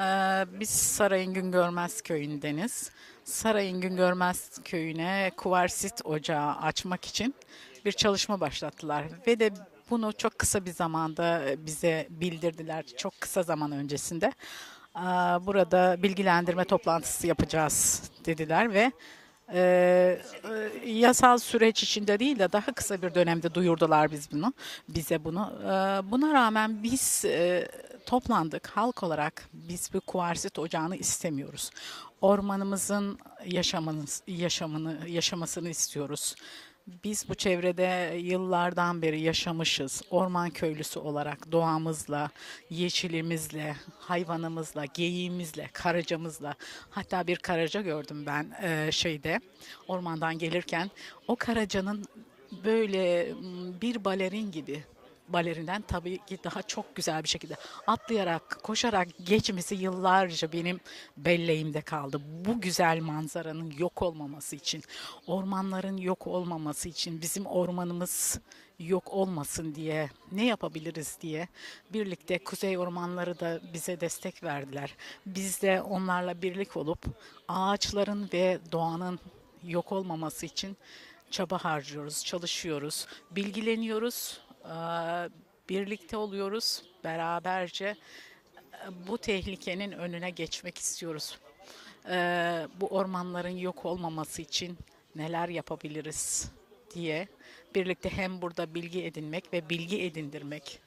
Ee, biz Sarayın Güngörmez köyündeniz. Sarayın Güngörmez köyüne kuvarsit ocağı açmak için bir çalışma başlattılar ve de bunu çok kısa bir zamanda bize bildirdiler. Çok kısa zaman öncesinde. Ee, Burada bilgilendirme toplantısı yapacağız dediler ve e, e, yasal süreç içinde değil de daha kısa bir dönemde duyurdular biz bunu bize bunu. Ee, buna rağmen biz e, toplandık halk olarak biz bu kuvarsit ocağını istemiyoruz. Ormanımızın yaşamını, yaşamını yaşamasını istiyoruz. Biz bu çevrede yıllardan beri yaşamışız. Orman köylüsü olarak doğamızla, yeşilimizle, hayvanımızla, geyiğimizle, karacamızla. Hatta bir karaca gördüm ben e, şeyde ormandan gelirken. O karacanın böyle bir balerin gibi balerinden tabii ki daha çok güzel bir şekilde atlayarak, koşarak geçmesi yıllarca benim belleğimde kaldı. Bu güzel manzaranın yok olmaması için, ormanların yok olmaması için, bizim ormanımız yok olmasın diye ne yapabiliriz diye birlikte Kuzey Ormanları da bize destek verdiler. Biz de onlarla birlik olup ağaçların ve doğanın yok olmaması için çaba harcıyoruz, çalışıyoruz, bilgileniyoruz, birlikte oluyoruz, beraberce bu tehlikenin önüne geçmek istiyoruz. Eee, bu ormanların yok olmaması için neler yapabiliriz diye birlikte hem burada bilgi edinmek ve bilgi edindirmek,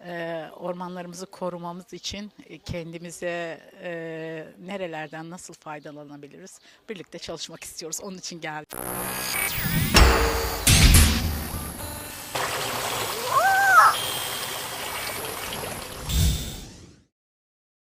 eee, ormanlarımızı korumamız için e, kendimize eee, nerelerden nasıl faydalanabiliriz birlikte çalışmak istiyoruz. Onun için geldik.